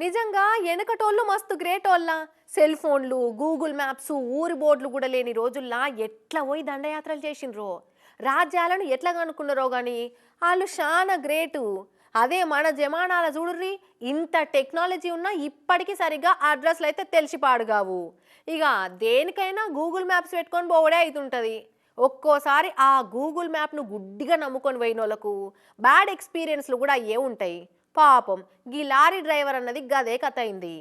నిజంగా వెనకటోళ్ళు మస్తు గ్రేట్ వాళ్ళ. సెల్ ఫోన్లు గూగుల్ మ్యాప్స్ ఊరి బోర్డులు కూడా లేని రోజుల్లా ఎట్లా పోయి దండయాత్రలు చేసిండ్రో? రాజ్యాలను ఎట్లా కనుక్కున్నారో కానీ వాళ్ళు చాలా గ్రేటు అదే మన జమానాల చూడుర్రి ఇంత టెక్నాలజీ ఉన్నా ఇప్పటికీ సరిగ్గా అడ్రస్లు అయితే తెలిసిపాడు కావు ఇక దేనికైనా గూగుల్ మ్యాప్స్ పెట్టుకొని పోవడే అవుతుంటుంది ఒక్కోసారి ఆ గూగుల్ మ్యాప్ను గుడ్డిగా నమ్ముకొని పోయిన వాళ్ళకు బ్యాడ్ ఎక్స్పీరియన్స్లు కూడా ఏ ఉంటాయి? పాపం. గీ లారీ డ్రైవర్ అన్నది గదే కథ అయింది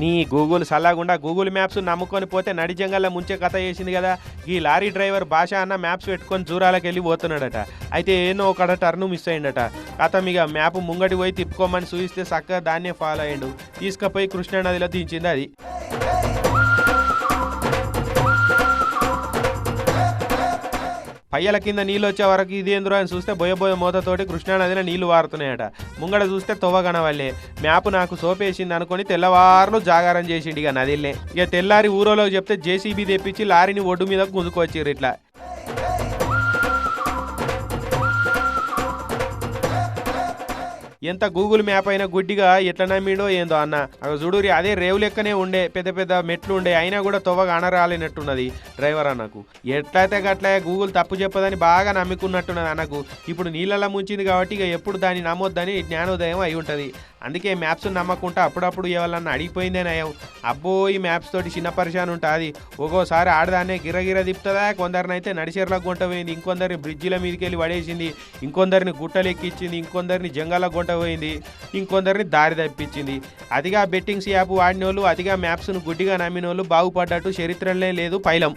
నీ గూగుల్ సలాగుండా గూగుల్ మ్యాప్స్ నమ్ముకొని పోతే నడిజంగల్లో ముంచే కథ చేసింది కదా. ఈ లారీ డ్రైవర్ భాష అన్న మ్యాప్స్ పెట్టుకొని జూరాలకు వెళ్ళి పోతున్నాడట. అయితే ఏనో ఒకడ టర్న్ మిస్ అయిందట కథ ఇక మ్యాప్ ముంగటి పోయి తిప్పుకోమని చూయిస్తే చక్కగా దాన్నే ఫాలో అయ్యిండు. తీసుకుపోయి కృష్ణానదిలో దించింది అది. పయ్యల కింద నీళ్ళు వచ్చే వరకు ఇదేంద్రో అని చూస్తే బొయ్య మూతతోటి కృష్ణానదిన నీళ్ళు వారుతున్నాయట. ముంగడ చూస్తే తొవ్వగనవల్లే మ్యాప్ నాకు సోపేసింది అనుకొని తెల్లవారులు జాగారం చేసిండు ఇక నదిలే ఇక తెల్లారి ఊరోలోకి చెప్తే జేసీబీ తెప్పించి లారీని ఒడ్డు మీద గుంజుకొచ్చిర్రు ఇట్లా. ఎంత గూగుల్ మ్యాప్ అయినా గుడ్డిగా ఎట్లా నమ్మిడో ఏందో అన్న. అక్కడ చూడురి అదే రేవు లెక్కనే ఉండే పెద్ద పెద్ద మెట్లు ఉండే అయినా కూడా తొవ్వగా అనరాలినట్టున్నది డ్రైవర్ అన్నకు. ఎట్లయితే గట్లా గూగుల్ తప్పు చెప్పదని బాగా నమ్ముకున్నట్టున్నది అన్నకు. ఇప్పుడు నీళ్ళలో ముంచింది కాబట్టి ఇక ఎప్పుడు దాన్ని నమ్మొద్దని జ్ఞానోదయం అయి ఉంటుంది. అందుకే మ్యాప్స్ నమ్మకుంటా అప్పుడప్పుడు ఎవరన్నా అడిగిపోయిందే నయం అబ్బో ఈ మ్యాప్స్ తోటి చిన్న పరిశాన్ ఉంటుంది. ఒక్కోసారి ఆడదాన్నే గిరగిర తిప్పుతుందా? కొందరినైతే నడిచేర్లకు గుంట పోయింది ఇంకొందరిని బ్రిడ్జిల మీదకి వెళ్ళి పడేసింది ఇంకొందరిని గుట్టలు ఎక్కించింది ఇంకొందరిని జంగాల గుంట పోయింది ఇంకొందరిని దారి తప్పించింది. అతిగా బెట్టింగ్స్ యాప్ వాడిన వాళ్ళు అతిగా మ్యాప్స్ను గుడ్డిగా నమ్మిన వాళ్ళు బాగుపడ్డట్టు చరిత్రలే లేదు పైలం.